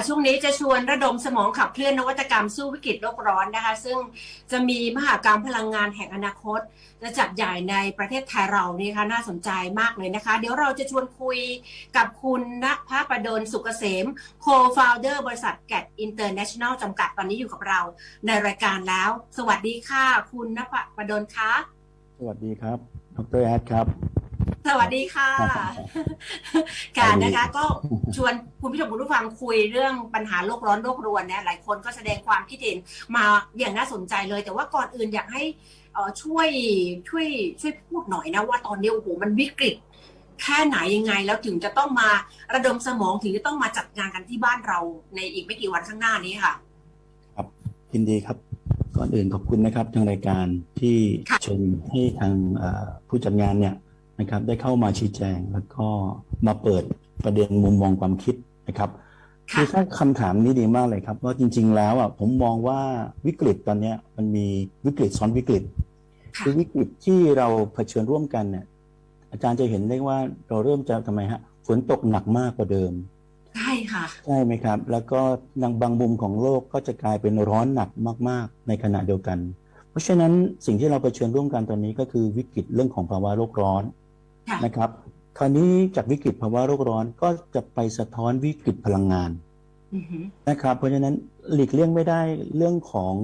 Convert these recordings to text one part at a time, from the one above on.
ค่ะช่วงนี้จะชวนระดมสมองขับเคลื่อนนวัตกรรมสู้วิกฤตโลกร้อนนะคะ ซึ่งจะมีมหากรรมพลังงานแห่งอนาคต จะจัดใหญ่ในประเทศไทยเรานี่ค่ะน่าสนใจมากเลยนะคะ เดี๋ยวเราจะชวนคุยกับคุณณภประดลสุกเกษม co-founder บริษัทแกดอินเตอร์เนชั่นแนลจำกัดตอนนี้อยู่กับเราในรายการแล้ว สวัสดีค่ะ คุณณภประดลคะสวัสดีครับดรแอดครับ สวัสดีค่ะครับการนะคะ ก็ชวนคุณผู้ชมคุณผู้ฟังคุยเรื่องปัญหาโลกร้อนโลกรวนเนี่ยหลายคนก็แสดงความคิดเห็นมาอย่างน่าสนใจเลย แต่ว่าก่อนอื่นอยากให้เอ่อช่วยช่วยช่วยพูดหน่อยนะว่าตอนนี้โอ้โหมันวิกฤตแค่ไหนยังไงแล้วถึงจะต้องมาระดมสมองถึงจะต้องมาจัดงานกันที่บ้านเราในอีกไม่กี่วันข้างหน้านี้ค่ะยินดีครับ ก่อนอื่นขอบคุณนะครับทางรายการที่ค่ะเชิญให้ทางเอ่อผู้จัดงานเนี่ย นะครับ ได้เข้ามาชี้แจงแล้วก็มาเปิดประเด็นมุมมองความคิดนะครับค่ะคือถ้าคำถามนี้ดีมากเลยครับ ว่าจริง ๆ แล้วอะผมมองว่าวิกฤตตอนเนี้ยมันมีวิกฤตซ้อนวิกฤตค่ะคือวิกฤตที่เราเผชิญร่วมกันเนี่ย อาจารย์จะเห็นได้ว่าเราเริ่มจะทำไมฮะฝนตกหนักมากกว่าเดิมใช่ค่ะใช่ไหมครับ แล้วก็ในบางมุมของโลกก็จะกลายเป็นร้อนหนักมาก ๆ ในขณะเดียวกัน เพราะฉะนั้นสิ่งที่เราเผชิญร่วมกันตอนนี้ก็คือวิกฤตเรื่องของภาวะโลกร้อนค่ะ นะครับ คราวนี้จากวิกฤตภาวะโลกร้อนก็จะไปสะท้อนวิกฤตพลังงานอือหือนะครับ เพราะฉะนั้นหลีกเลี่ยงไม่ได้เรื่องของ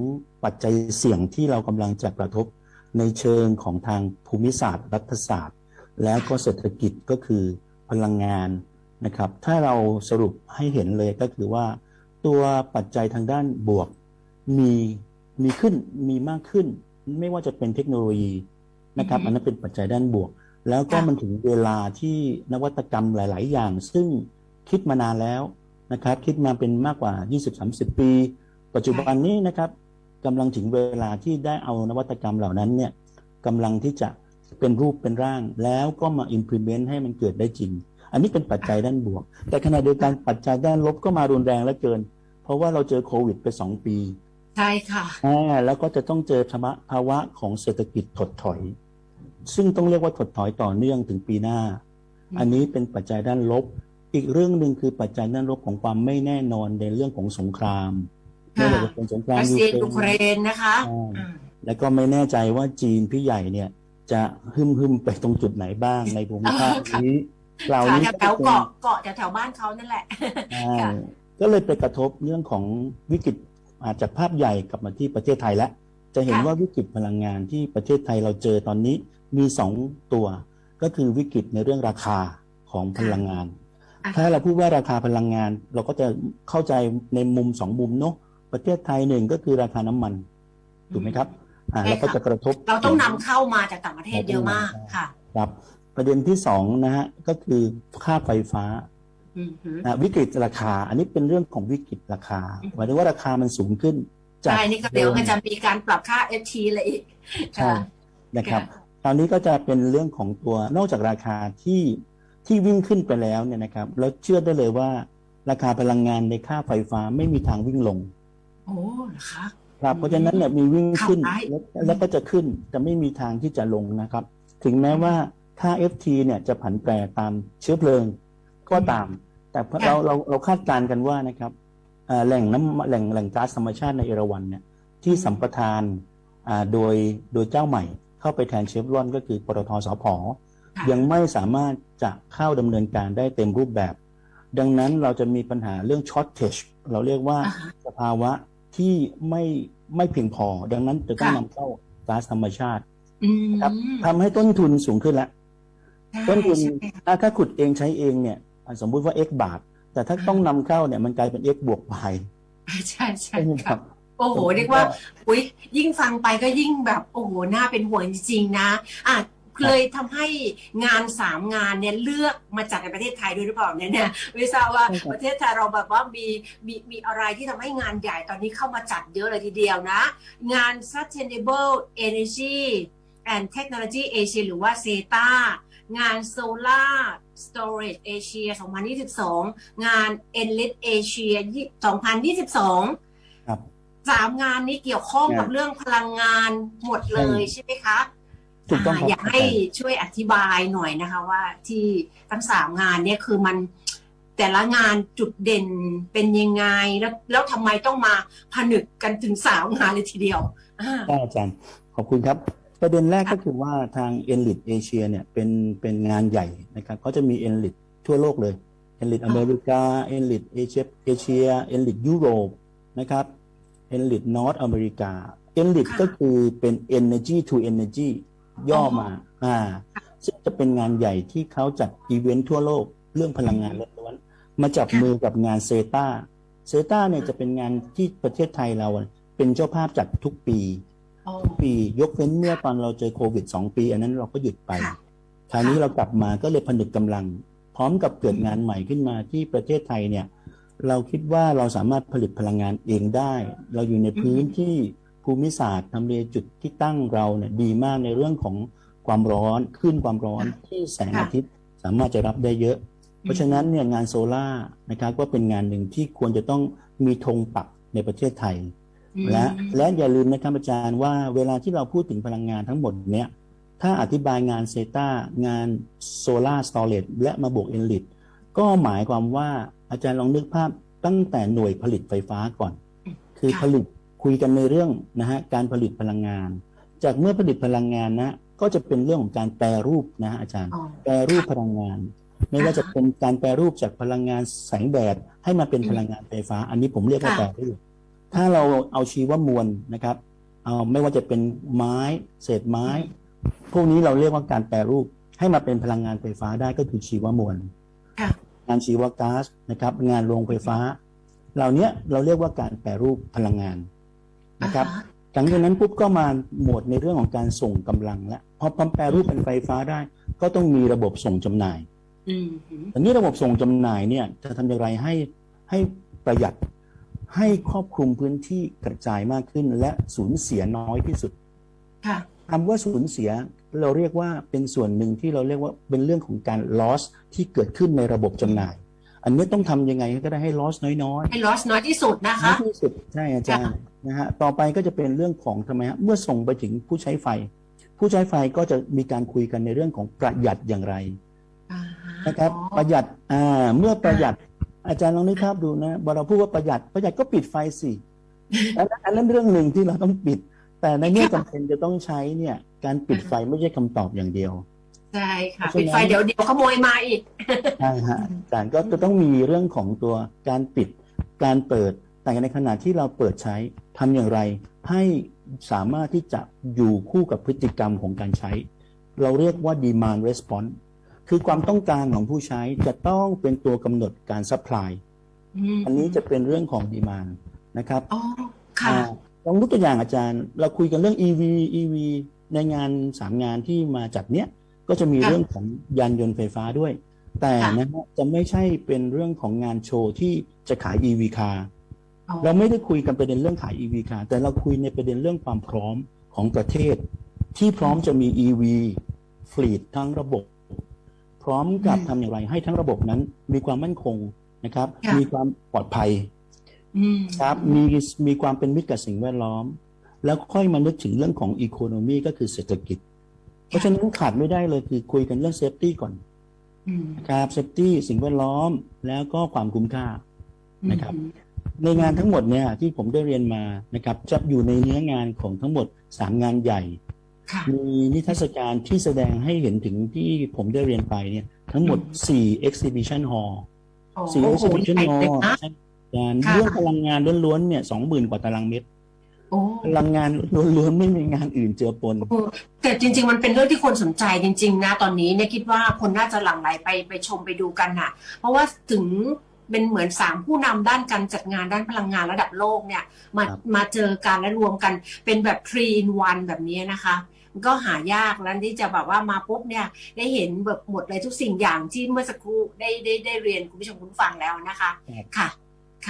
ปัจจัยเสี่ยงที่เรากำลังจะกระทบในเชิงของทางภูมิศาสตร์ รัฐศาสตร์ แล้วก็เศรษฐกิจก็คือพลังงานนะครับ ถ้าเราสรุปให้เห็นเลยก็คือว่า ตัวปัจจัยทางด้านบวกมีมีขึ้นมีมากขึ้น ไม่ว่าจะเป็นเทคโนโลยีนะครับอือฮึอันนั้นเป็นปัจจัยด้านบวก แล้วก็ค่ะมันถึงเวลาที่นวัตกรรมหลาย ๆ อย่าง ซึ่งคิดมานานแล้วนะครับ คิดมาเป็นมากกว่า 20-30 ปี ปัจจุบันนี้นะครับกำลังถึงเวลาที่ได้เอานวัตกรรมเหล่านั้นเนี่ยกำลังที่จะเป็นรูปเป็นร่าง แล้วก็มา implement ให้มันเกิดได้จริง อันนี้เป็นปัจจัยด้านบวก แต่ขณะเดียวกันปัจจัยด้านลบก็มารุนแรงเหลือเกิน เพราะว่าเราเจอโควิดไป2ปี ใช่ค่ะอ่าแล้วก็จะต้องเจอภาวะภาวะของเศรษฐกิจถดถอย ซึ่งต้องเรียกว่าถดถอยต่อเนื่องถึงปีหน้าอืมอันนี้เป็นปัจจัยด้านลบ อีกเรื่องหนึ่งคือปัจจัยด้านลบของความไม่แน่นอนในเรื่องของสงครามค่ะไม่ว่าจะเป็นสงครามรัสยูเซียเครยูเครนนนะคะใช่อืมแล้วก็ไม่แน่ใจว่าจีนพี่ใหญ่เนี่ย จะหึมหึมๆไปตรงจุดไหนบ้างในภูมิภาคนี้เหล่าค่ะนี้แถวๆเกาะเกาะแถวๆบ้านเขานั่นแหละใช่ค่ะก็เลยไปกระทบเรื่องของวิกฤตอาจจากภาพใหญ่กลับมาที่ประเทศไทยแล้วจะเห็นค่ะว่าวิกฤตพลังงานที่ประเทศไทยเราเจอตอนนี้ มีสองตัวก็คือวิกฤตในเรื่องราคาของพลังงานอะถ้าเราพูดว่าราคาพลังงาน เราก็จะเข้าใจในมุมสองมุมเนาะประเทศไทยหนึ่งก็คือราคาน้ำมันถูกไหมครับอ่าใช่แล้วก็ค่ะจะกระทบ เราต้องนำเข้ามาจากต่างประเทศเยอะมากค่ะครับประเด็นที่สองนะฮะก็คือค่าไฟฟ้าอืมหือนะวิกฤตราคา อันนี้เป็นเรื่องของวิกฤตราคาอืมหมายถึงว่าราคามันสูงขึ้นจากใช่นี่ก็เดี๋ยวมันจะมีการปรับค่า FT อะไรอีกใช่ค่ะนะครับ ค่ะตอนนี้ก็จะเป็นเรื่องของตัวนอกจากราคาที่ที่วิ่งขึ้นไปแล้วเนี่ยนะครับแล้วเชื่อได้เลยว่า ราคาพลังงานในค่าไฟฟ้าไม่มีทางวิ่งลง โอ้เหรอคะครับเพราะฉะนั้นเนี่ยมีวิ่งขึ้นข่าวร้ายแล้วแล้วก็จะขึ้นจะไม่มีทางที่จะลงนะครับ ถึงแม้ว่าค่า FT เนี่ยจะผันแปรตามเชื้อเพลิงก็ตาม แต่เราเราเราคาดการณ์กันว่านะครับเอ่อแหล่งน้ำแหล่งแหล่งก๊าซธรรมชาติในเอราวัณเนี่ยที่สัมปทานอ่าโดยโดยเจ้าใหม่ เข้าไปแทนเชฟรอนก็คือปตทสพค่ะยังไม่สามารถจะเข้าดำเนินการได้เต็มรูปแบบ ดังนั้นเราจะมีปัญหาเรื่อง shortage เราเรียกว่าอ่าฮะสภาวะที่ไม่ไม่เพียงพอ ดังนั้นจะต้องค่ะนำเข้าก๊าซธรรมชาติอืมครับทำให้ต้นทุนสูงขึ้นแล้วใช่ต้นทุนใช่ค่ะถ้าถ้าขุดเองใช้เองเนี่ยอะสมมุติว่า x บาท แต่ถ้าต้องนำเข้าเนี่ยมันกลายเป็น x บวก y ใช่ใช่ใช่ไหมคค่ะรับ โอ้โห เรียกว่าอุ้ยยิ่งฟังไปก็ยิ่งแบบโอ้โหน่าเป็นห่วงจริงๆนะอะเลยทำให้งานสามงานเนี่ยเลือกมาจากในประเทศไทยด้วยหรือเปล่าเนี่ยเนี่ยไม่ทราบว่าใช่ครับประเทศไทยเราแบบว่ามีมีมีอะไรที่ทำให้งานใหญ่ตอนนี้เข้ามาจัดเยอะเลยทีเดียวนะ งาน Sustainable Energy and Technology Asia หรือว่า CETA งาน Solar Storage Asia 2022 งาน Enlit Asia 2022ครับ สามงานนี้เกี่ยวข้องกับงานเรื่องพลังงานหมดเลยใช่ใช่ไหมคะถูกต้องาครับอยากให้ช่วยอธิบายหน่อยนะคะว่าที่ทั้งสามงานเนี่ยคือมันแต่ละงานจุดเด่นเป็นยังไง แล้วแล้วทำไมต้องมาผนึกกันถึงสาวงานเลยทีเดียวอ่าได้อาจารย์ขอบคุณครับ ประเด็นแรกก็คือว่าทาง e n l i t Asia เนี่ยเป็นเป็นงานใหญ่นะครับเขาจะมี e n l i t ทั่วโลกเลย e n l i t อเมริกา e n l i t เอเชียเอเชีย e n l i t ยุโรปนะครับ e n l i t North อเมริกา e n l i t ก็คือเป็น Energy to Energy ย่อมาอ่าซึ่งจะเป็นงานใหญ่ที่เขาจัดอีเวนท์ทั่วโลกเรื่องพลังงานล้วนๆมาจับมือกับงานเซตาเซตาเนี่ยจะเป็นงานที่ประเทศไทยเราเป็นเจ้าภาพจัดทุกปีอ๋อปียกเว้นเมื่อตอนเราเจอโควิด2ปี อันนั้นเราก็หยุดไปค่ะคราวนี้เรากลับมาก็เลยผนึกกำลัง พร้อมกับเกิดงานใหม่ขึ้นมาที่ประเทศไทยเนี่ย เราคิดว่าเราสามารถผลิตพลังงานเองได้ เราอยู่ในพื้นที่ภูมิศาสตร์ทำเลจุดที่ตั้งเราเนี่ยดีมากในเรื่องของความร้อนคลื่นความร้อนที่แสงอาทิตย์สามารถจะรับได้เยอะ เพราะฉะนั้นเนี่ยงานโซล่านะครับก็เป็นงานหนึ่งที่ควรจะต้องมีธงปักในประเทศไทยอืมและและอย่าลืมนะครับอาจารย์ว่าเวลาที่เราพูดถึงพลังงานทั้งหมดเนี้ยถ้าอธิบายงานเซตางานโซลาร์สตอเรจและมาบวกเอลิตก็หมายความว่า อาจารย์ลองนึกภาพตั้งแต่หน่วยผลิตไฟฟ้าก่อน คือผลิตคุยกันในเรื่องนะฮะการผลิตพลังงาน จากเมื่อผลิตพลังงานนะ ก็จะเป็นเรื่องของการแปรรูปนะฮะอาจารย์อ๋อแปรรูปพลังงาน ไม่ว่าจะเป็นการแปรรูปจากพลังงานแสงแดดให้มาเป็นอืมพลังงานไฟฟ้า อันนี้ผมเรียกว่าค่ะแปรรูปถ้าเราเอาชีวมวลนะครับเอาไม่ว่าจะเป็นไม้เศษไม้ พวกนี้เราเรียกว่าการแปรรูปให้มาเป็นพลังงานไฟฟ้าได้ก็คือชีวมวลค่ะ งานชีวก๊าซนะครับ งานโรงไฟฟ้า เหล่านี้เราเรียกว่าการแปรรูปพลังงานนะครับอ่าฮะหลังจากนั้นปุ๊บก็มาหมวดในเรื่องของการส่งกำลังแล้วพอพอแปรรูปเป็นไฟฟ้าได้ ก็ต้องมีระบบส่งจำหน่ายอืมฮึแต่นี้ระบบส่งจำหน่ายเนี่ย จะทำอย่างไรให้ให้ประหยัดให้ครอบคลุมพื้นที่กระจายมากขึ้น และสูญเสียน้อยที่สุดค่ะคำว่าสูญเสีย เราเรียกว่าเป็นส่วนหนึ่งที่เราเรียกว่าเป็นเรื่องของการ loss ที่เกิดขึ้นในระบบจำหน่าย อันนี้ต้องทำยังไงก็ได้ให้ loss น้อยๆ ให้ลอสน้อยที่สุดนะน้อคะยที่สุดใช่อาจารย์ค่ะนะฮะต่อไปก็จะเป็นเรื่องของทำไมฮะเมื่อส่งไปถึงผู้ใช้ไฟ ผู้ใช้ไฟก็จะมีการคุยกันในเรื่องของประหยัดอย่างไรอ่าฮนะครับอ๋อประหยัดอ่าเมื่อประหยัดอาจารย์ลองนึกภาพดูนะพอเราพูดว่าประหยัดประหยัดก็ปิดไฟสิอันนั้นอันนั้นเรื่องหนึ่งที่เราต้องปิด แต่ในเมื่อจำเป็นจะต้องใช้เนี่ย การปิดไฟไม่ใช่คำตอบอย่างเดียว ใช่ค่ะเพราะฉะนั้นปิดไฟเดี๋ยวเดี๋ยวขโมยมาอีก ใช่ฮะอาจารย์ก็จะต้องมีเรื่องของตัวการปิดการเปิด แต่ในขณะที่เราเปิดใช้ทำอย่างไร ให้สามารถที่จะอยู่คู่กับพฤติกรรมของการใช้ เราเรียกว่า demand response คือความต้องการของผู้ใช้จะต้องเป็นตัวกำหนดการ supply มอันนี้จะเป็นเรื่องของ demand นะครับ อ๋อค่ะ อ่าลองยกตัวอย่างอาจารย์ เราคุยกันเรื่อง EV EV ในงานสามงานที่มาจัดเนี้ยก็จะมีค่ะเรื่องของยานยนต์ไฟฟ้าด้วย แต่ค่ะนะฮะจะไม่ใช่เป็นเรื่องของงานโชว์ที่จะขาย EV car อ๋อเราไม่ได้คุยกันประเด็นเรื่องขาย EV car แต่เราคุยในประเด็นเรื่องความพร้อมของประเทศ ที่พร้อมจะมี EV ฟลีดทั้งระบบ พร้อมกับอืมทำอย่างไรให้ทั้งระบบนั้นมีความมั่นคงนะครับค่ะมีความปลอดภัยอืมครับมีมีความเป็นมิตรกับสิ่งแวดล้อม แล้วค่อยมานึกถึงเรื่องของอีโคโนมีก็คือเศรษฐกิจ เพราะฉะนั้นขาดไม่ได้เลยคือคุยกันเรื่องเซฟตี้ก่อนอืมครับเซฟตี้สิ่งแวดล้อมแล้วก็ความคุ้มค่านะครับอืมในงานทั้งหมดเนี่ยที่ผมได้เรียนมานะครับจะอยู่ในเนื้องานของทั้งหมด3งานใหญ่ค่ะมีนิทรรศการที่แสดงให้เห็นถึงที่ผมได้เรียนไปเนี่ยทั้งหมด 4 exhibition hall โอ้4โห exhibition ใหญ่เลย hall นะใช่การค่ะเรื่องพลังงานล้วนๆเนี่ย 20,000 กว่าตารางเมตรโอ้ พลังงานล้วนๆไม่มีงานอื่นเจือปนแต่จริง ๆ มันเป็นเรื่องที่คนสนใจจริง ๆ นะตอนนี้เนี่ยคิดว่าคนน่าจะหลั่งไหลไปไปชมไปดูกันน่ะ เพราะว่าถึงเป็นเหมือนสามผู้นำด้านการจัดงานด้านพลังงานระดับโลกเนี่ย มาครับมาเจอกันและรวมกันเป็นแบบ three in one แบบนี้นะคะมันก็หายากแล้วที่จะแบบว่ามาปุ๊บเนี่ย ได้เห็นแบบหมดเลยทุกสิ่งอย่างที่เมื่อสักครู่ได้ได้ได้เรียนคุณผู้ชมคุณผู้ฟังแล้วนะคะ ค่ะค่ะ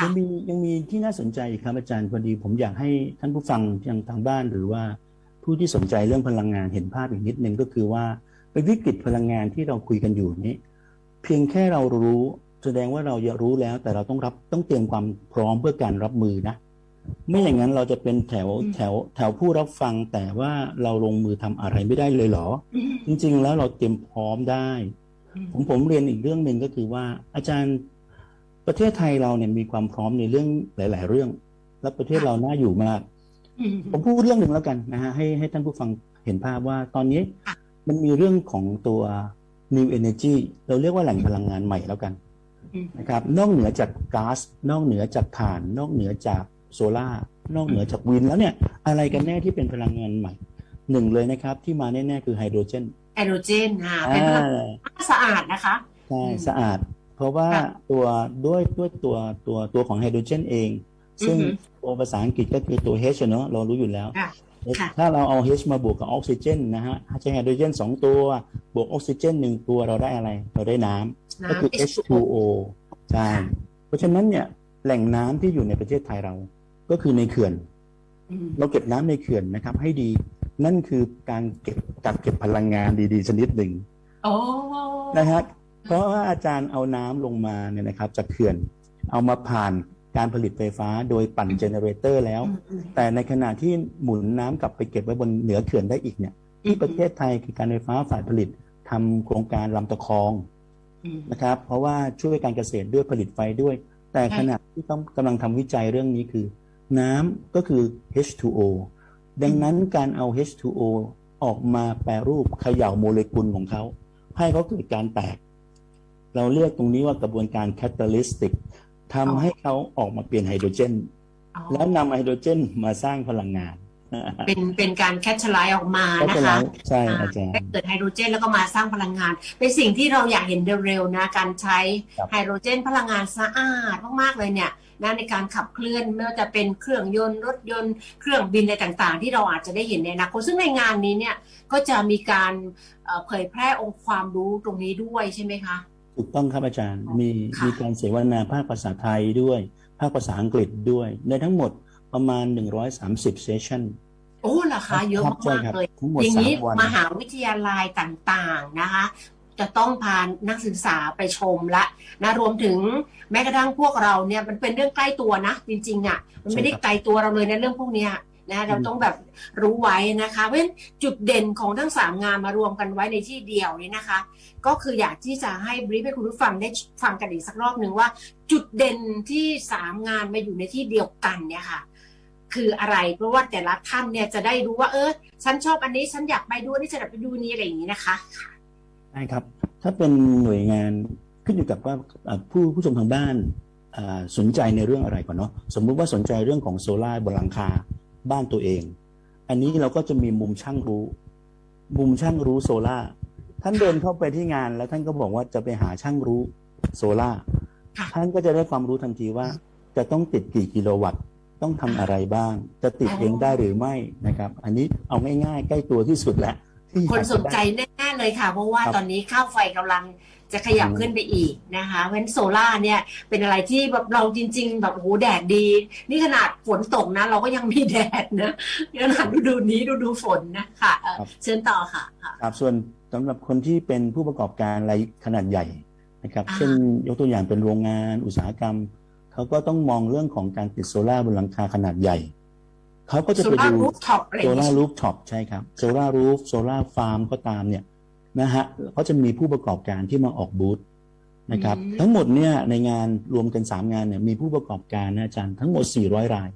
ยังมียังมีที่น่าสนใจอีกครับอาจารย์พอดี ผมอยากให้ท่านผู้ฟังทางทางบ้านหรือว่าผู้ที่สนใจเรื่องพลังงานเห็นภาพอีกนิดนึงก็คือว่าเป็นวิกฤตพลังงานที่เราคุยกันอยู่นี้ เพียงแค่เรารู้แสดงว่าเราจะรู้แล้วแต่เราต้องรับต้องเตรียมความพร้อมเพื่อการรับมือนะ ไม่อย่างนั้นเราจะเป็นแถวอืมแถวแถวผู้รับฟังแต่ว่าเราลงมือทำอะไรไม่ได้เลยเหรออืมจริง ๆ แล้วเราเตรียมพร้อมได้อืมผมผมเรียนอีกเรื่องหนึ่งก็คือว่าอาจารย์ ประเทศไทยเราเนี่ยมีความพร้อมในเรื่องหลาย ๆ เรื่อง และประเทศเราน่าอยู่มากอืมผมพูดเรื่องหนึ่งแล้วกันนะฮะให้ให้ท่านผู้ฟังเห็นภาพว่าตอนนี้ค่ะมันมีเรื่องของตัว new energy เราเรียกว่าแหล่งพลังงานใหม่แล้วกันอืมนะครับ นอกเหนือจากก๊าซนอกเหนือจากถ่าน นอกเหนือจากโซลา่านอกเหนือจากวินแล้วเนี่ย อะไรกันแน่ที่เป็นพลังงานใหม่หนึ่งเลยนะครับ ที่มาแน่ ๆ คือไฮโดรเจนไฮโดรเจนอ่าเป็นพลังงานสะอาดนะคะใช่อืมสะอาด เพราะว่าค่ะตัวด้วยด้วยตัวตัวตัวของไฮโดรเจนเอง ซึ่งอือหือตัวภาษาอังกฤษก็คือตัว H อะเนอะเรารู้อยู่แล้วค่ะ H ค่ะถ้าเราเอา H มาบวกกับออกซิเจนนะฮะใช้ไฮโดรเจนสองตัว บวกออกซิเจนหนึ่งตัวเราได้อะไร เราได้น้ำก็คือน้ำ H2O ใช่ค่ะเพราะฉะนั้นเนี่ยแหล่งน้ำที่อยู่ในประเทศไทยเรา ก็คือในเขื่อนอืมเราเก็บน้ำในเขื่อนนะครับ ให้ดีนั่นคือการเก็บกักเก็บพลังงานดีๆ ชนิดหนึ่งโอ้นะฮะ เพราะว่าอาจารย์เอาน้ำลงมาเนี่ยนะครับจากเขื่อน เอามาผ่านการผลิตไฟฟ้าโดยปั่นเจเนเรเตอร์แล้วอืมอืมแต่ในขณะที่หมุนน้ำกลับไปเก็บไว้บนเหนือเขื่อนได้อีกเนี่ย ที่ประเทศไทยคือการไฟฟ้าฝ่ายผลิตทำโครงการลำตะคองอืมนะครับ เพราะว่าช่วยการเกษตรด้วยผลิตไฟด้วย แต่ใช่ขณะที่ต้องกำลังทำวิจัยเรื่องนี้คือ น้ำก็คือ H2O ดังนั้นการเอา H2O ออกมาแปรรูปเขย่าโมเลกุลของเขา ให้เขาเกิดการแตก เราเรียกตรงนี้ว่ากระบวนการแคตตาลิสติกทำให้เขาออกมาเปลี่ยนไฮโดรเจนอ๋อแล้วนำไฮโดรเจนมาสร้างพลังงาน เป็นเป็นการแคชไลน์ออกมาก็นะจะคะแล้วใช่อาจารให้ย์เกิดไฮโดรเจนแล้วก็มาสร้างพลังงาน เป็นสิ่งที่เราอยากเห็นเร็วๆนะ การใช้ครับไฮโดรเจนพลังงานสะอาดมากๆเลยเนี่ยนะในการขับเคลื่อนไม่ว่าจะเป็นเครื่องยนต์รถยนต์เครื่องบินอะไรต่างๆ ที่เราอาจจะได้เห็นในอนาคตซึ่งในงานนี้เนี่ยก็จะมีการเอ่อเผยแพร่องค์ความรู้ตรงนี้ด้วยใช่ไหมคะ ถูกต้องครับอาจารย์มีค่ะมีการเสวนาภาคภาษาไทยด้วย ภาคภาษาอังกฤษด้วยในทั้งหมดประมาณ 130เซสชั่นโอ้ราคาเยอะครับใช่มากครับๆเลยทั้งหมดอย่างนี้สามวันมหาวิทยาลัยต่างๆนะคะ จะต้องพานักศึกษาไปชมละนะรวมถึงแม้กระทั่งพวกเราเนี่ยมันเป็นเรื่องใกล้ตัวนะ จริงๆอะมันไม่ได้ไกลตัวเราเลยในะเรื่องพวกเนี้ย นะเราต้องแบบรู้ไว้นะคะ เพราะฉะนั้นจุดเด่นของทั้งสามงานมารวมกันไว้ในที่เดียวนี้นะคะ ก็คืออยากที่จะให้บรีฟให้คุณผู้ฟังได้ฟังกันอีกสักรอบหนึ่งว่า จุดเด่นที่สามงานมาอยู่ในที่เดียวกันเนี่ยค่ะคืออะไรเพราะว่าแต่ละท่านเนี่ยจะได้รู้ว่าเออฉันชอบอันนี้ฉันอยากไปดูอันนี้ฉันอยากไปดูนี้อะไรอย่างนี้นะคะใช่ครับ ถ้าเป็นหน่วยงานขึ้นอยู่กับว่าอ่าผู้ผู้ชมทางบ้านอ่าสนใจในเรื่องอะไรก่อนเนาะสมมุติว่าสนใจเรื่องของโซลาร์บนหลังคา บ้านตัวเอง อันนี้เราก็จะมีมุมช่างรู้ มุมช่างรู้โซลาร์ท่านเดินเข้าไปที่งาน แล้วท่านก็บอกว่าจะไปหาช่างรู้โซลาร์ค่ะท่านก็จะได้ความรู้ทันทีว่า จะต้องติดกี่กิโลวัตต์ต้องทำอะไรบ้าง จะติดเองได้หรือไม่นะครับ อันนี้เอาง่ายๆ ใกล้ตัวที่สุดแล้วที่อยากคนสนจะได้ใจแน่ๆเลยค่ะ เพราะว่าครับตอนนี้ข้าวไฟกำลัง จะขยับอืมขึ้นไปอีกนะคะเพราะฉะนั้นโซล่าร์เนี่ยเป็นอะไรที่แบบเราจริง ๆ แบบโอ้โหแดดดี นี่ขนาดฝนตกนะ เราก็ยังมีแดดนะขนาดฤดูนี้ฤดูฝนนะค่ะเอ่อเชิญต่อค่ะค่ะครับส่วนสำหรับคนที่เป็นผู้ประกอบการรายขนาดใหญ่นะครับอ่าเช่นยกตัวอย่างเป็นโรงงานอุตสาหกรรมเขาก็ต้องมองเรื่องของการติดโซลาร์บนหลังคาขนาดใหญ่เขาก็จะโซไปล่าดูร์รูฟท็อปอะไรอโซย่างลาเงี้ร์ยรูฟท็อปใช่ครับโซลาร์รูฟโซลาร์ฟาร์มก็ตามเนี่ย นะฮะเขาจะมีผู้ประกอบการที่มาออกบูธนะครับทั้งหมดเนี่ยในงานรวมกัน 3 งานเนี่ยมีผู้ประกอบการนะอาจารย์ทั้งหมด 400 ราย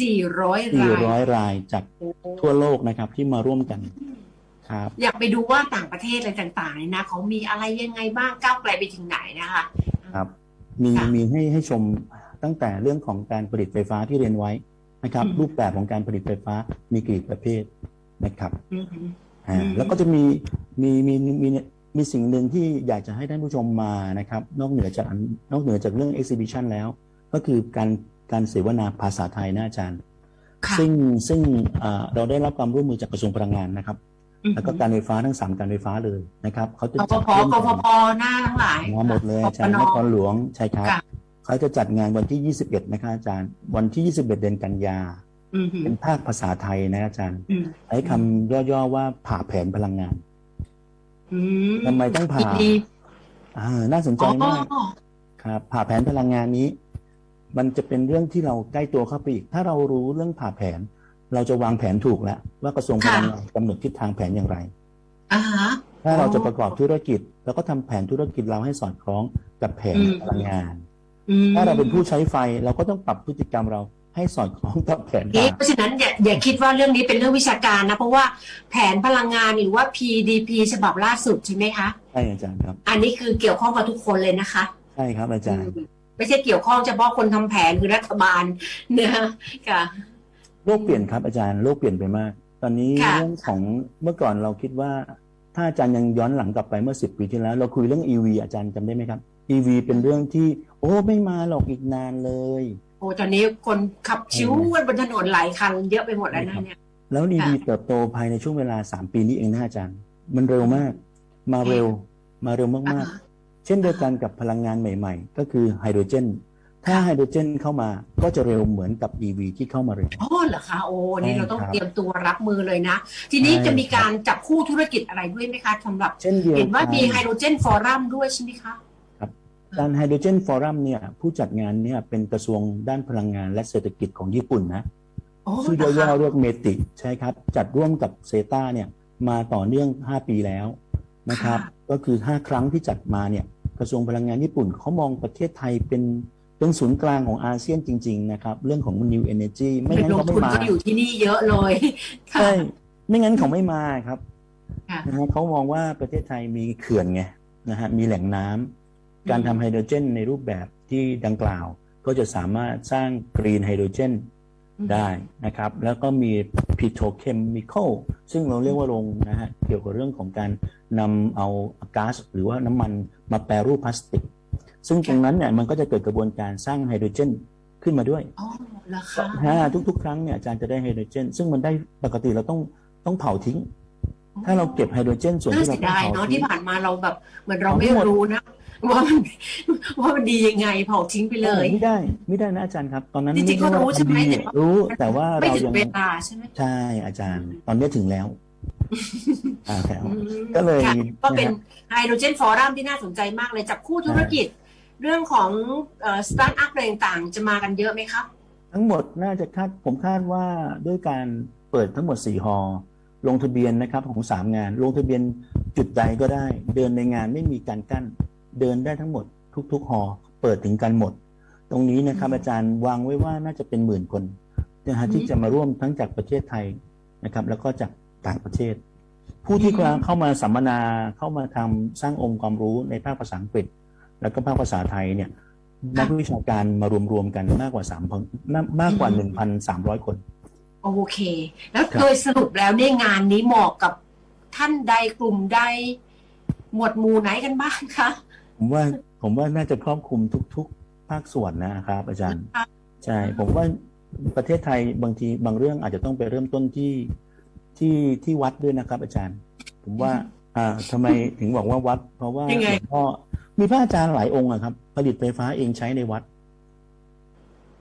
สี่ร้อยราย400 รายจากโอ้โหทั่วโลกนะครับที่มาร่วมกันครับอยากไปดูว่าต่างประเทศอะไรต่างๆเนี่ยนะเขามีอะไรยังไงบ้างก้าวไกลไปถึงไหนนะคะครับมีค่ะมีให้ให้ชมตั้งแต่เรื่องของการผลิตไฟฟ้าที่เรียนไว้นะครับอืมรูปแบบของการผลิตไฟฟ้ามีกี่ประเภทนะครับอือหืออ่าอืมแล้วก็จะมี มีมีมีมีสิ่งหนึ่งที่อยากจะให้ท่านผู้ชมมานะครับ นอกเหนือจากอันนอกเหนือจากเรื่อง exhibition แล้ว ก็คือการการเสวนาภาษาไทยนะอาจารย์ค่ะซึ่งซึ่งอ่าเราได้รับความร่วมมือจากกระทรวงพลังงานนะครับอือแล้วหืก็อการไฟฟ้าทั้งสามการไฟฟ้าเลยนะครับเขาจะกจัดพร่วมกกันพพหน้าทั้งหลายมาหมดเลยอาจารย์กนพครหลวงใช่ครับค่ะเขาจะจัดงานวันที่ 21 นะครับอาจารย์ วันที่ 21 เดือนกันยาอือหือเป็นภาคภาษาไทยนะอาจารย์อืมใช้คำย่อๆว่าผ่าแผนพลังงาน อืมทำไมต้องผ่า ดีอ่า น่าสนใจอ๋อมากครับ ผ่าแผนพลังงานนี้ มันจะเป็นเรื่องที่เราใกล้ตัวเข้าไปอีก ถ้าเรารู้เรื่องผ่าแผน เราจะวางแผนถูกแล้ว ว่ากระทรวงพลังงานกำหนดทิศทางแผนอย่างไร อ่าฮะ ถ้าเราอ๋อจะประกอบธุรกิจเราก็ทำแผนธุรกิจเราให้สอดคล้องกับแผนอืม พลังงาน อืม ถ้าเราเป็นผู้ใช้ไฟเราก็ต้องปรับพฤติกรรมเรา ให้สอดคล้องกับแผนนี่การ เพราะฉะนั้นอย่าอย่าคิดว่าเรื่องนี้เป็นเรื่องวิชาการนะ เพราะว่าแผนพลังงานหรือว่า PDP ฉบับล่าสุดใช่ไหมคะ ใช่อาจารย์ครับ อันนี้คือเกี่ยวข้องกับทุกคนเลยนะคะใช่ครับอาจารย์ ไม่ใช่เกี่ยวข้องเฉพาะคนทำแผนคือรัฐบาลนะคะค่ะ โลกเปลี่ยนครับอาจารย์โลกเปลี่ยนไปมาก ตอนนี้ค่ะ เรื่องของเมื่อก่อนเราคิดว่า ถ้าอาจารย์ยังย้อนหลังกลับไปเมื่อสิบปีที่แล้ว เราคุยเรื่อง EV อาจารย์จำได้ไหมครับ EV เป็นเรื่องที่ โอ้ไม่มาหรอกอีกนานเลย โอ้ตอนนี้คนขับชิวกันบนถนนหลายคันเยอะไปหมดแล้วนะเนี่ยแล้ว EV ค่ะเติบโตภายในช่วงเวลา3ปีนี้เองนะอาจารย์ มันเร็วมาก มาเร็ว มาเร็วอ่ามากๆ เช่นเดียวกันกับพลังงานใหม่ ๆ ก็คือไฮโดรเจน ถ้าไฮโดรเจนเข้ามาก็จะเร็วเหมือนกับ EV ที่เข้ามาเร็วอ๋อเหรอคะโอ้นี่ใช่เราต้องครับเตรียมตัวรับมือเลยนะ ทีนี้ใช่จะมีการจับคู่ธุรกิจอะไรด้วยไหมคะสำหรับเช่นเดียวเห็นว่ากันมีไฮโดรเจนฟอรัมด้วยใช่ไหมคะ การไฮโดรเจนฟอรัมเนี่ยผู้จัดงานเนี่ยเป็นกระทรวงด้านพลังงานและเศรษฐกิจของญี่ปุ่นนะโอ้ชื่อเหรอย่อคะๆเรียกเมติใช่ครับ จัดร่วมกับเซตาเนี่ยมาต่อเนื่อง 5 ปีแล้วนะครับ ก็คือ 5 ครั้งที่จัดมาเนี่ยกระทรวงพลังงานญี่ปุ่นเขามองประเทศไทยเป็นเป็นศูนย์กลางของอาเซียนจริง ๆ นะครับ เรื่องของ New Energy ไม่งั้นลงเขาทุไม่นมาก็อยู่ที่นี่เยอะเลยค่ะใช่ไม่งั้นเขาไม่มาครับค่ะนะฮะเขามองว่าประเทศไทยมีเขื่อนไงนะฮะมีแหล่งน้ำ การทำไฮโดรเจนในรูปแบบที่ดังกล่าวก็จะสามารถสร้างกรีนไฮโดรเจนได้นะครับ แล้วก็มีพิโตรเคมีคอลซึ่งเราเรียกว่าโรงนะฮะเกี่ยวกับเรื่องของการนำเอาก๊าซหรือว่าน้ำมันมาแปรรูปพลาสติก ซึ่งตรงนั้นเนี่ยมันก็จะเกิดกระบวนการสร้างไฮโดรเจนขึ้นมาด้วยอ๋อเหรอคะฮะทุกๆ ครั้งเนี่ยอาจารย์จะได้ไฮโดรเจน ซึ่งมันได้ปกติเราต้องต้องเผาทิ้ง ถ้าเราเก็บไฮโดรเจนส่วนน่าที่เราเสียต้องดายเผาเนาะทิ้ที่งผ่านมาเราแบบเหมือนเราเผาไม่หมดรู้นะ ว่ามันว่ามันดียังไงเผาทิ้งไปเลย ไม่ได้ ไม่ได้นะอาจารย์ครับ ตอนนั้นจริงๆเขารู้ใช่ไหมดีรู้แต่ว่าไม่เราถึงยังเวลาใช่ไหมใช่อาจารย์ ตอนนี้ถึงแล้วอ่าแล้วอืมก็เลยค่ะก็เป็นนะฮะไฮโดรเจนฟอรัมที่น่าสนใจมากเลยจับคู่ธุรกิจ เรื่องของสตาร์ทอัพอะไรต่างๆจะมากันเยอะไหมคะทั้งหมดน่าจะคาดผมคาดว่าด้วยการเปิดทั้งหมด4ฮอลล์ลงทะเบียนนะครับของ3งาน ลงทะเบียนจุดใดก็ได้ เดินในงานไม่มีการกั้น เดินได้ทั้งหมดทุกๆฮอลล์เปิดถึงกันหมด ตรงนี้นะครับอืมอาจารย์วางไว้ว่าน่าจะเป็นหมื่นคนนะฮะอืมที่จะมาร่วมทั้งจากประเทศไทยนะครับ แล้วก็จากต่างประเทศ ผู้ที่อืมเข้ามาสัมมนาเข้ามาทำสร้างองค์ความรู้ในภาคภาษาอังกฤษ แล้วก็ภาคภาษาไทยเนี่ยนักวิชาการมารวมๆกันมากกว่า3 0มากกว่า1,300คน โอเค แล้วครับโดยสรุปแล้วเนี่ยงานนี้เหมาะกับท่านใดกลุ่มใด หมวดหมู่ไหนกันบ้างคะ ผมว่าผมว่าน่าจะครอบคลุมทุก ๆ ภาคส่วนนะครับ อาจารย์ค่ะใช่ ผมว่าประเทศไทยบางทีบางเรื่องอาจจะต้องไปเริ่มต้นที่ที่ที่วัดด้วยนะครับ อาจารย์ ผมว่า อ่าทำไมถึงบอกว่าวัด เพราะว่ายังไงหลวงพ่อมีพระอาจารย์หลายองค์อะครับ ผลิตไฟฟ้าเองใช้ในวัด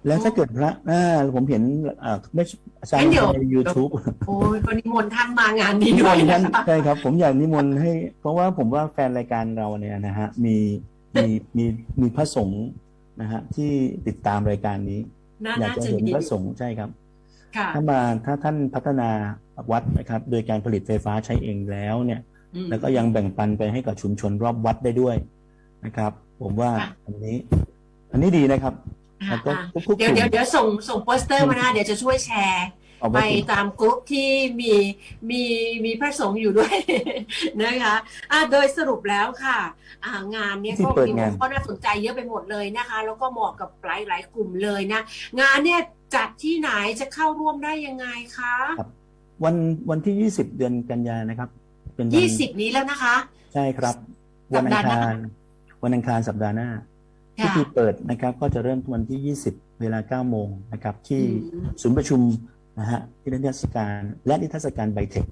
แล้วถ้าเกิดพระอ่าผมเห็นอ่าไม่อาจารย์ใน YouTube โอ้ยก็นิมนต์ท่านมางานนี้นิด้มวยนต์ท่านนะคะใช่ครับ ผมอยากนิมนต์ให้ เพราะว่าผมว่าแฟนรายการเราเนี่ยนะฮะมีมีมีมีพระสงฆ์นะฮะที่ติดตามรายการนี้ น่าอยากน่าจะจะเห็นมีพระสงฆ์ใช่ครับ ค่ะถ้ามาถ้าท่านพัฒนาวัดนะครับ โดยการผลิตไฟฟ้าใช้เองแล้วเนี่ย อืม แล้วก็ยังแบ่งปันไปให้กับชุมชนรอบวัดได้ด้วยนะครับ ผมว่าค่ะ อันนี้ อันนี้ดีนะครับ อ่าแล้วก็อ่าทุกๆเดี๋ยวกลุ่เดี๋ยวมเดี๋ยวส่งส่งโปสเตอร์มานะเดี๋ยวจะช่วยแชร์ เอาไปไว้ถึงตามกลุ่มที่มีมีมีพระสงฆ์อยู่ด้วย นะคะอะโดยสรุปแล้วค่ะอ่างานเนี้ยที่ก็เปิดมีงานข้อน่าสนใจเยอะไปหมดเลยนะคะ แล้วก็เหมาะกับหลายหลายกลุ่มเลยนะ งานเนี่ยจัดที่ไหนจะเข้าร่วมได้ยังไงคะวันวันที่ 20 เดือนกันยานะครับ เป็นวันยี่สิบนี้แล้วนะคะ ใช่ครับสัวันปอัดางห์หน้าคาร วันอังคารสัปดาห์หน้า พิค่ะธีเปิดนะครับก็จะเริ่มวันที่ 20 เวลา 9 โมงนะครับที่อืมศูนย์ประชุมนะฮะที่นิทรรศการและนิทรรศการไบเทค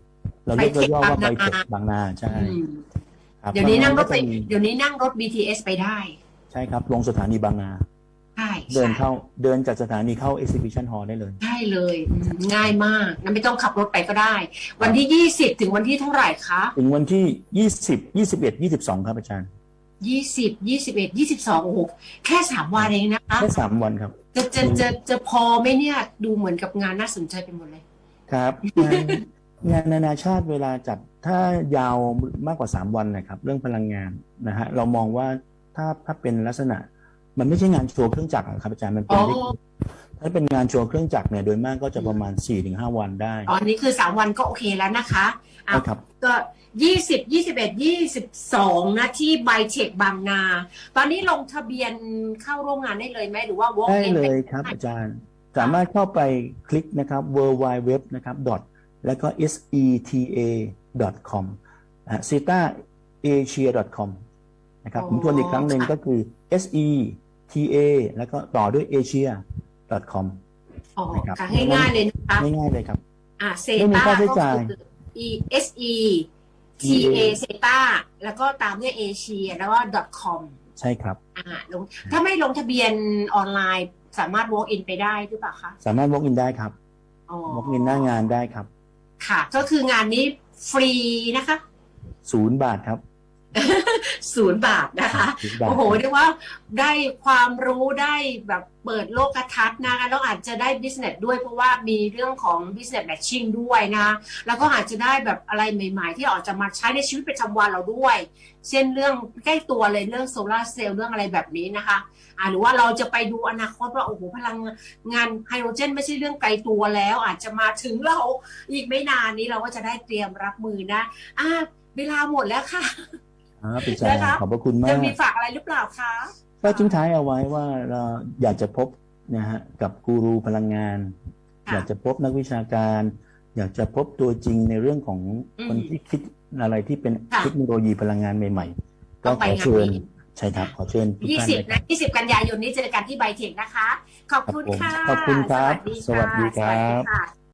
เราเรียก Bytech ย่อๆว่าไบบางเทนาคบางนาใช่อืมครับเดี๋ยวนี้นั่งรถไปก็จะมีเดี๋ยวนี้นั่งรถ BTS ไปได้ ใช่ครับ ลงสถานีบางนาใช่เดินใช่เข้าเดินจากสถานีเข้า exhibition hall ได้เลยได้เลยอืมง่ายมากงั้นไม่ต้องขับรถไปก็ได้ วันที่ยี่สิบถึงวันที่เท่าไหร่คะ ถึงวันที่ 20 21 22 ครับอาจารย์ ยี่สิบยี่สิบเอ็ดยี่สิบสองโอ้โหแค่สามวันเองนะคะแค่สามวันครับ จะจะจะจะพอไหมเนี่ยดูเหมือนกับงานน่าสนใจไปหมดเลย ครับงานงานนานาชาติเวลาจัดถ้ายาวมากกว่า3วันนะครับ เรื่องพลังงานนะฮะเรามองว่าถ้าถ้าเป็นลักษณะ มันไม่ใช่งานโชว์เครื่องจักรอะครับอาจารย์มันเป็อ๋นอวิถ้าเป็นงานโชว์เครื่องจักรเนี่ยโดยมากก็จะประมาณ4ี่ถึงห้าวันได้อ๋ออันนี้คือสามวันก็โอเคแล้วนะคะอะนะครับก็ ยี่สิบยี่สิบเอ็ดยี่สิบสองนะที่ไบเทคบางนา ตอนนี้ลงทะเบียนเข้าร่วมงานได้เลยไหมหรือว่า walk ได้ in เลยครับอาจารย์ สามารถเข้าไปคลิกนะครับ w w w นะครับ dot แล้วก็ seta dot com นะ seta asia dot com นะครับอ๋อผมทวนอีกครั้งหนึ่งค่ะก็คือ seta แล้วก็ต่อด้วย asia dot com อ๋อนะครับค่ะง่ายๆเลยนะคะง่ายๆเลยครับ อ่าเซไม่มีตาค่าใช้จ่ายก็คือ e s e t a เซตาแล้วก็ตามด้วยเอเชียแล้วก็ .com ใช่ครับอ่าลงถ้าไม่ลงทะเบียนออนไลน์สามารถ walk in ไปได้หรือเปล่าคะ สามารถ walk in ได้ครับอ๋อ walk in หน้างานได้ครับ ค่ะ ก็คืองานนี้ฟรีนะคะ ศูนย์บาทครับ ศูนย์บาทนะคะ ศูนย์บาท โอ้โหครับเรียกว่าได้ความรู้ได้แบบเปิดโลกทัศน์นะคะแล้วอาจจะได้ business ด้วยเพราะว่ามีเรื่องของ business matching ด้วยนะแล้วก็อาจจะได้แบบอะไรใหม่ ๆ ที่อาจจะมาใช้ในชีวิตประจำวันเราด้วย เช่นเรื่องใกล้ตัวเลยเรื่องโซลาร์เซลล์เรื่องอะไรแบบนี้นะคะอ่าหรือว่าเราจะไปดูอนาคตว่าโอ้โหพลังงานไฮโดรเจน ไม่ใช่เรื่องไกลตัวแล้ว อาจจะมาถึงเราอีกไม่นานนี้เราก็จะได้เตรียมรับมือนะอ่าเวลาหมดแล้วค่ะ ครับอาจารย์นะคะขอบพระคุณมาจะก มีฝากอะไรหรือเปล่าคะก็ทิ้งท้ายเอาไว้ว่าเราอยากจะพบนะฮะกับกูรูพลังงานค่ะอยากจะพบนักวิชาการ อยากจะพบตัวจริงในเรื่องของอืม คนที่คิดอะไรที่เป็นค่ะเทคโนโลยีพลังงานใหม่ๆต้ก็องขไปองานเชิญนี้ ใช่ครับขอเชิญทุกยี่ท่านสิบเลยคนะรับยี่สิบกันยายนนี้เจอกันที่ไบเทคนะคะ ขอบคุณครับผมค่ะ ขอบคุณครับ สวัสดีสวัสดีครับสวัสดีค่ะ